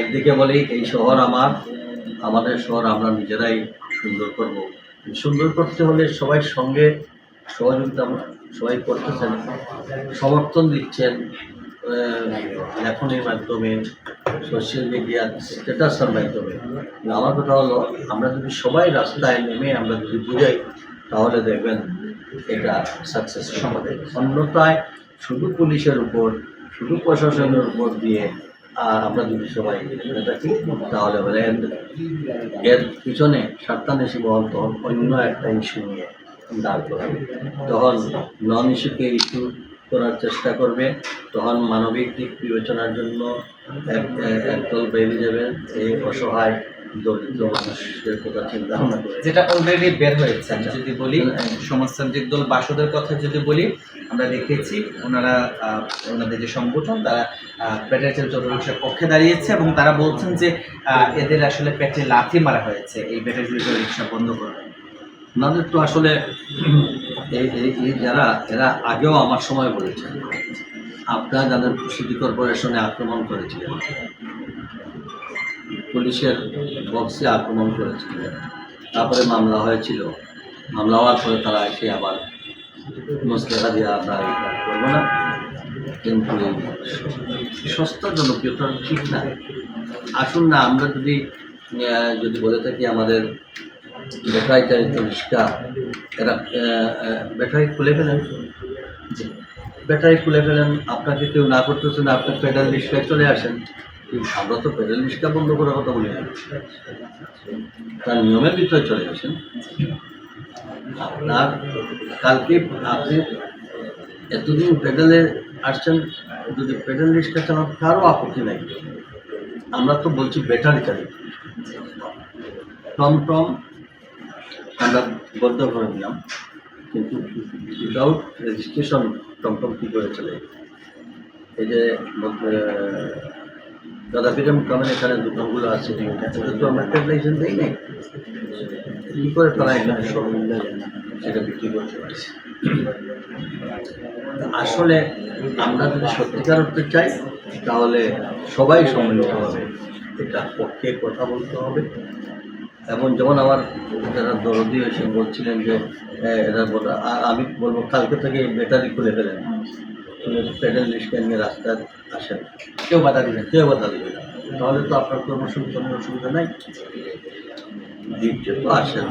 একদিকে বলি, এই শহর আমার, আমাদের শহর আমরা নিজেরাই সুন্দর করব। সুন্দর করতে হলে সবাই সঙ্গে সহযোগিতা সবাই করতেছেন, সমর্থন দিচ্ছেন লেখনের মাধ্যমে সোশ্যাল মিডিয়া স্ট্যাটাসের মাধ্যমে। আমার কথা হলো, আমরা যদি সবাই রাস্তায় নেমে আমরা যদি বুঝাই, তাহলে দেখবেন এটা সাকসেস আমাদের অন্যথায় শুধু পুলিশের উপর, শুধু প্রশাসনের উপর দিয়ে আমরা যদি সবাই থাকি, তাহলে বলে এর- এর পিছনে স্বার্থান্বেষী বল তখন অন্য একটা ইস্যু নিয়ে দাঁড় করাবে তখন নন ইস্যুকে ইস্যু করার চেষ্টা করবে। তখন মানবিক দিক বিবেচনার জন্য একদল বেরিয়ে যাবে। এই অসহায় করে যেটা অলরেডি বের হয়েছে, আমি। যদি বলি, সমাজতান্ত্রিক দল বাসদের কথা যদি বলি, আমরা দেখেছি ওনারা ওনাদের যে সংগঠন, তারা পেটের চতুর্ভিক্ষার পক্ষে দাঁড়িয়েছে এবং তারা বলছেন যে এদের আসলে পেটে লাথি মারা হয়েছে এই পেটের রিক্সা বন্ধ করবে ওনাদের তো আসলে এই যারা, এরা আগেও আমার সময় বলেছেন আপনারা যাদের সিটি কর্পোরেশনে আক্রমণ করেছিলেন পুলিশের বক্সে আক্রমণ করেছিলেন তারপরে মামলা হয়েছিল। মামলা হওয়ার পরে তারা এসে আবার মুস্তাকা দিয়ে আমরা এটা করব না। কিন্তু সস্তা জনপ্রিয়তা ঠিক না। আসুন না, আমরা যদি যদি বলে থাকি আমাদের ব্যাটারি চালিত রিক্সা এরা ব্যাটারি খুলে ফেলেন। ব্যাটারি খুলে ফেলেন, আপনাকে কেউ না করতেছে না আপনি পেডাল রিক্সায় চলে আসেন। কিন্তু আমরা তো পেডাল রিক্সা বন্ধ করার কথা বলি না। তার নিয়মের ভিতরে চলে আসেন। আপনার কালকে আপনি এতদিন পেডালে আসছেন, যদি পেডাল রিক্সা চালান কারও আপত্তি নাই। আমরা তো বলছি ব্যাটারি চালিত টমটম আমরা বদ্ধ করে দিলাম কিন্তু উইদাউট রেজিস্ট্রেশন টমটম কী করে চলে? এই যে দাদা ফিরাম কামের এখানে দোকানগুলো আছে তো আমরা একটা লাইসেন্স দেই নাই। কী করে তারা এখানে সব সেটা বিক্রি করতে পারছে? আসলে আমরা যদি সত্যিকার অর্থে চাই তাহলে সবাই সম্মিলিত হবে। এটা পক্ষে কথা বলতে হবে। এবং যেমন আমার যারা দরদি এসে বলছিলেন যে হ্যাঁ, এরা বলে আমি বলব কালকে থেকে ব্যাটারি খুলে ফেলেন। প্যাডেল রিক্সা নিয়ে রাস্তায় আসেন। কেউ বাধা দেবে কেউ বাধা দেবে না। তাহলে তো আপনার কোনো অসুবিধা নাই। দিচ্ছে তো আসেন।